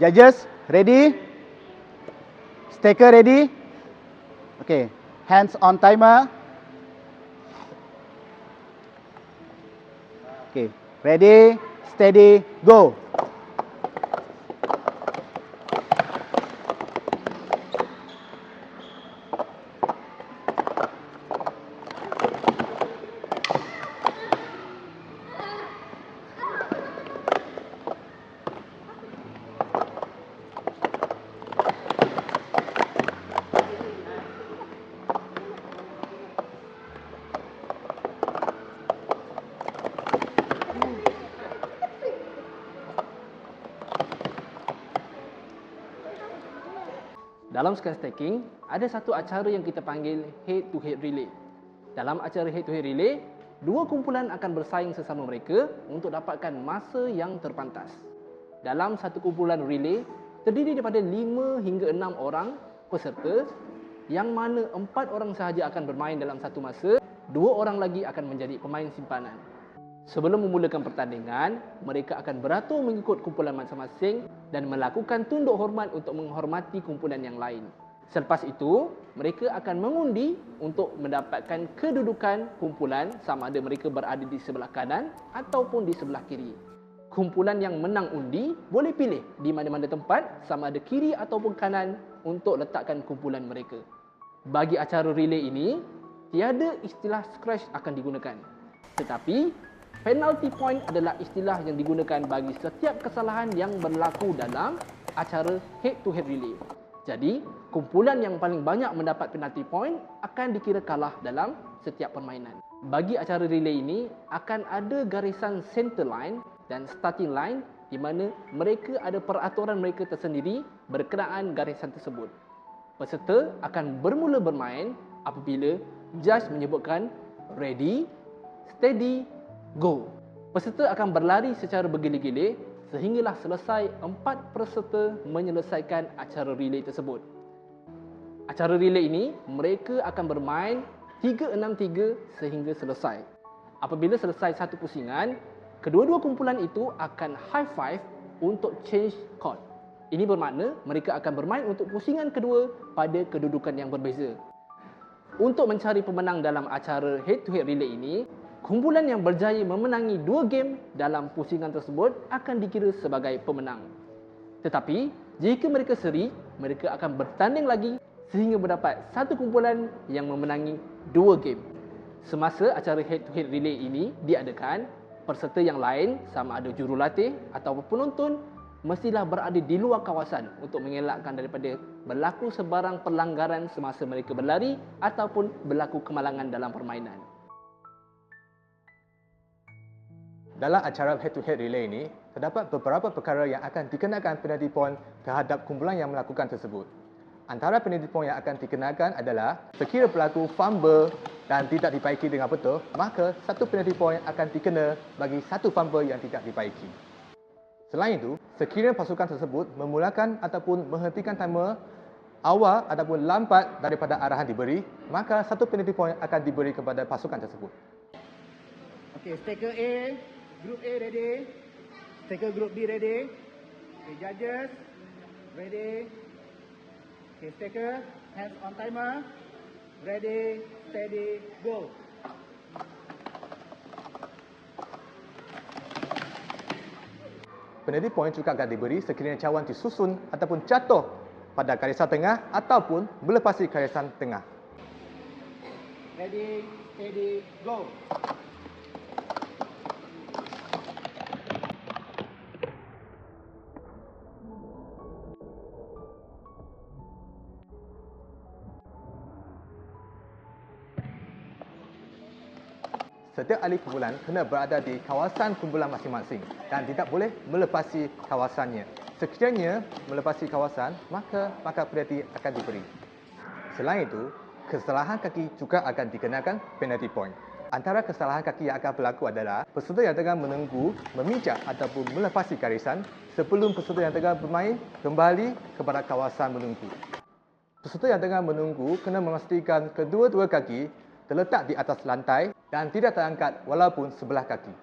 Judges, ready? Staker ready? Okay, hands on timer. Okay, ready, steady, go. Dalam scan stacking, ada satu acara yang kita panggil head to head relay. Dalam acara head to head relay, dua kumpulan akan bersaing sesama mereka untuk dapatkan masa yang terpantas. Dalam satu kumpulan relay, terdiri daripada 5 hingga 6 orang peserta yang mana 4 orang sahaja akan bermain dalam satu masa, dua orang lagi akan menjadi pemain simpanan. Sebelum memulakan pertandingan, mereka akan beratur mengikut kumpulan masing-masing dan melakukan tunduk hormat untuk menghormati kumpulan yang lain. Selepas itu, mereka akan mengundi untuk mendapatkan kedudukan kumpulan sama ada mereka berada di sebelah kanan ataupun di sebelah kiri. Kumpulan yang menang undi boleh pilih di mana-mana tempat sama ada kiri ataupun kanan untuk letakkan kumpulan mereka. Bagi acara relay ini, tiada istilah scratch akan digunakan. Tetapi Penalty point adalah istilah yang digunakan bagi setiap kesalahan yang berlaku dalam acara head to head relay. Jadi, kumpulan yang paling banyak mendapat penalty point akan dikira kalah dalam setiap permainan. Bagi acara relay ini akan ada garisan center line dan starting line di mana mereka ada peraturan mereka tersendiri berkenaan garisan tersebut. Peserta akan bermula bermain apabila judge menyebutkan ready, steady, go. Peserta akan berlari secara bergilir-gilir sehinggalah selesai empat peserta menyelesaikan acara relay tersebut. Acara relay ini, mereka akan bermain 3-6-3 sehingga selesai. Apabila selesai satu pusingan, kedua-dua kumpulan itu akan high five untuk change court. Ini bermakna mereka akan bermain untuk pusingan kedua pada kedudukan yang berbeza. Untuk mencari pemenang dalam acara head-to-head relay ini, kumpulan yang berjaya memenangi dua game dalam pusingan tersebut akan dikira sebagai pemenang. Tetapi, jika mereka seri, mereka akan bertanding lagi sehingga mendapat satu kumpulan yang memenangi dua game. Semasa acara head-to-head relay ini diadakan, peserta yang lain sama ada jurulatih atau penonton mestilah berada di luar kawasan untuk mengelakkan daripada berlaku sebarang pelanggaran semasa mereka berlari ataupun berlaku kemalangan dalam permainan. Dalam acara head-to-head relay ini, terdapat beberapa perkara yang akan dikenakan penalty point terhadap kumpulan yang melakukan tersebut. Antara penalty point yang akan dikenakan adalah sekira pelaku fumble dan tidak dibaiki dengan betul, maka satu penalty point akan dikena bagi satu fumble yang tidak dibaiki. Selain itu, sekiranya pasukan tersebut memulakan ataupun menghentikan timer awal ataupun lambat daripada arahan diberi, maka satu penalty point akan diberi kepada pasukan tersebut. Okay, staker A, Group A ready. Staker Group B ready. Okay, judges ready. Okay, staker hands on timer. Ready, steady, go. Penalty point juga akan diberi sekiranya cawan disusun ataupun jatuh pada garisan tengah ataupun melepasi garisan tengah. Ready, steady, go. Setiap ahli kumpulan kena berada di kawasan kumpulan masing-masing dan tidak boleh melepasi kawasannya. Sekiranya melepasi kawasan, maka maka penalti akan diberi. Selain itu, kesalahan kaki juga akan dikenakan penalty point. Antara kesalahan kaki yang akan berlaku adalah peserta yang tengah menunggu memijak ataupun melepasi garisan sebelum peserta yang tengah bermain kembali kepada kawasan menunggu. Peserta yang tengah menunggu kena memastikan kedua-dua kaki terletak di atas lantai dan tidak terangkat walaupun sebelah kaki.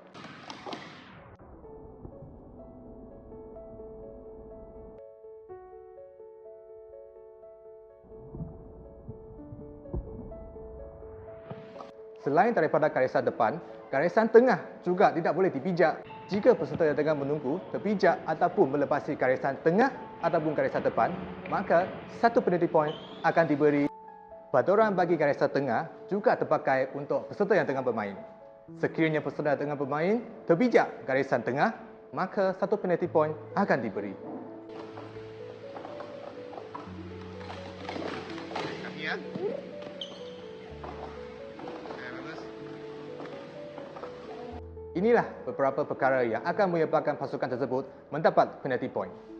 Selain daripada garisan depan, garisan tengah juga tidak boleh dipijak jika peserta yang tengah menunggu terpijak ataupun melepasi garisan tengah ataupun garisan depan, maka satu penalty point akan diberi Badoran bagi garisan tengah juga terpakai untuk peserta yang tengah bermain. Sekiranya peserta yang tengah bermain terpijak garisan tengah, maka satu penalty point akan diberi. Ya. Inilah beberapa perkara yang akan menyebabkan pasukan tersebut mendapat penalty point.